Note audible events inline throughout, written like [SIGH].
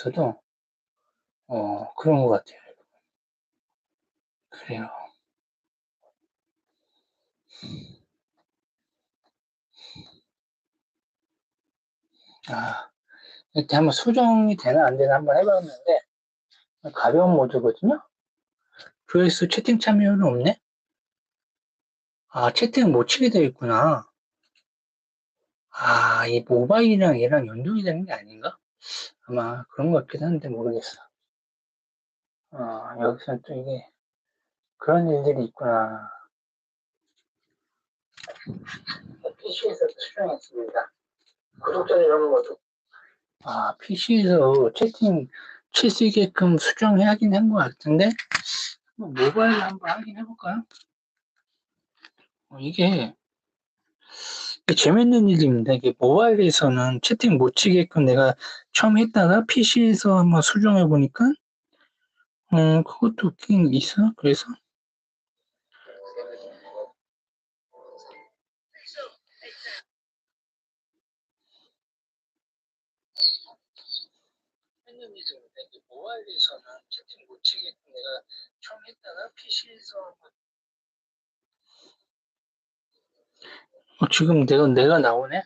저도, 어, 그런 것 같아요. 그래요. 아, 이렇게 한번 수정이 되나 안 되나 한번 해봤는데, 가벼운 모드거든요? 조회수 채팅 참여는 없네? 아, 채팅 못 치게 되어 있구나. 아, 이 모바일이랑 얘랑 연동이 되는 게 아닌가? 아마 그런 것 같기도 한데 모르겠어. 어, 여기서는 또 이게 그런 일들이 있구나. PC에서도 수정했습니다. 구독자 이런 것도. 아, PC에서 채팅 칠 수 있게끔 수정하긴 한 것 같은데, 모바일로 한번 확인 해볼까요? 어, 이게, 재밌는 일입니다. 이게 모바일에서는 채팅 못 치게끔 내가 처음 했다가 PC에서 한번 수정해 보니까, 음, 그것도 웃긴 있어. 그래서, 모바일에서는 채팅 못 치게끔 내가 처음 했다가 PC에서 어, 지금 내가 내가 나오네.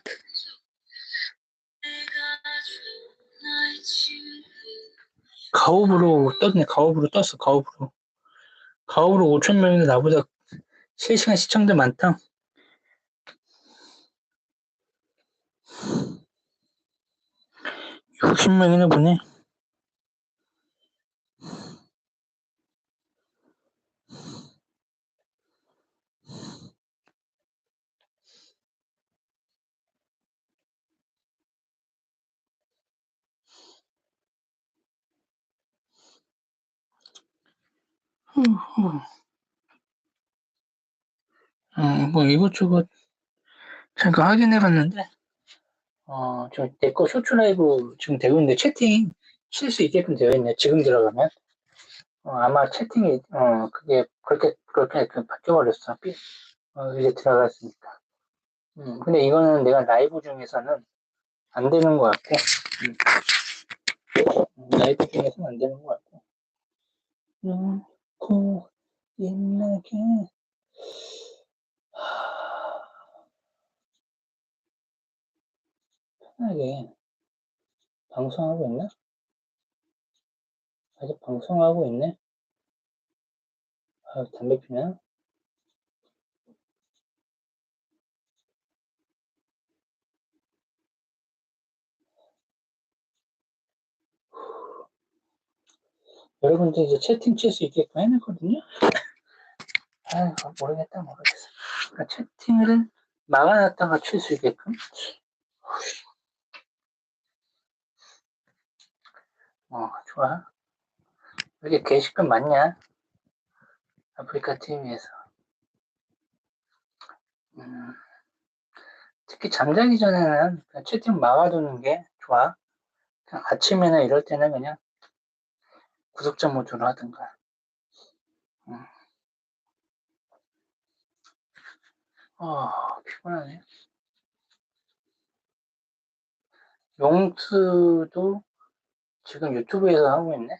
가업으로 떴네. 가업으로 떴어. 가업으로. 가업으로 5천 명인데 나보다 실시간 시청자 많다. 육십 명이나 보네. 어, 뭐 이것저것 잠깐 확인해 봤는데, 어, 저 내 거 쇼츠 라이브 지금 되고 있는데 채팅 칠 수 있게끔 되어 있네. 지금 들어가면. 어, 아마 채팅이, 어, 그게 그렇게, 그렇게 그 바뀌어버렸어. 삐- 어, 이제 들어갔으니까. 음, 근데 이거는 내가 라이브 중에서는 안 되는 것 같고, 음. 음, 라이브 중에서는 안 되는 것 같고. 놓 고 있나게 편하게 방송하고 있나? 아직 방송하고 있네? 아, 담배 피나? 여러분들 이제 채팅 칠 수 있게끔 해놨거든요? [LAUGHS] 아유, 모르겠다, 모르겠어. 그러니까 채팅을 막아놨다가 칠 수 있게끔. 어, 좋아. 이게 게시글 많냐? 아프리카 TV에서. 음, 특히 잠자기 전에는 채팅 막아두는 게 좋아. 그냥 아침에나 이럴 때는 그냥 구독자 모드로 하든가. 음. 아, 피곤하네. 용트도 지금 유튜브에서 하고 있네.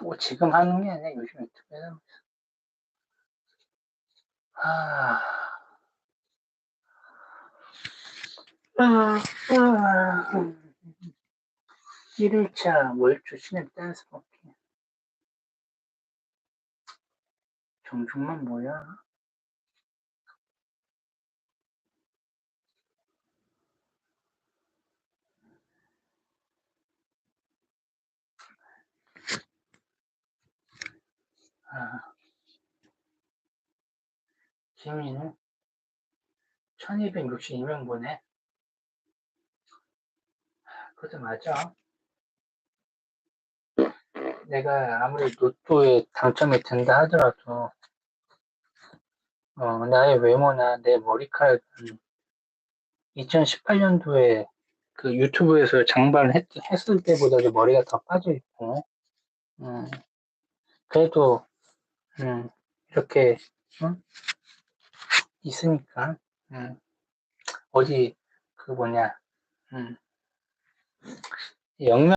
또 지금 하는 게 아니라 요즘 유튜브에서 하고 있어. 아, 아, 아. 1일차 월주 신입 댄스 먹기. 정중만 뭐야? 아, 지민은 1262명 보네. 그것도 맞아. 내가 아무리 로또에 당첨이 된다 하더라도, 어, 나의 외모나 내 머리카락은 2018년도에 그 유튜브에서 장발을 했, 했을 때보다도 머리가 더 빠져 있고, 음, 그래도, 음, 이렇게, 음, 있으니까, 음, 어디, 그 뭐냐, 음, 영명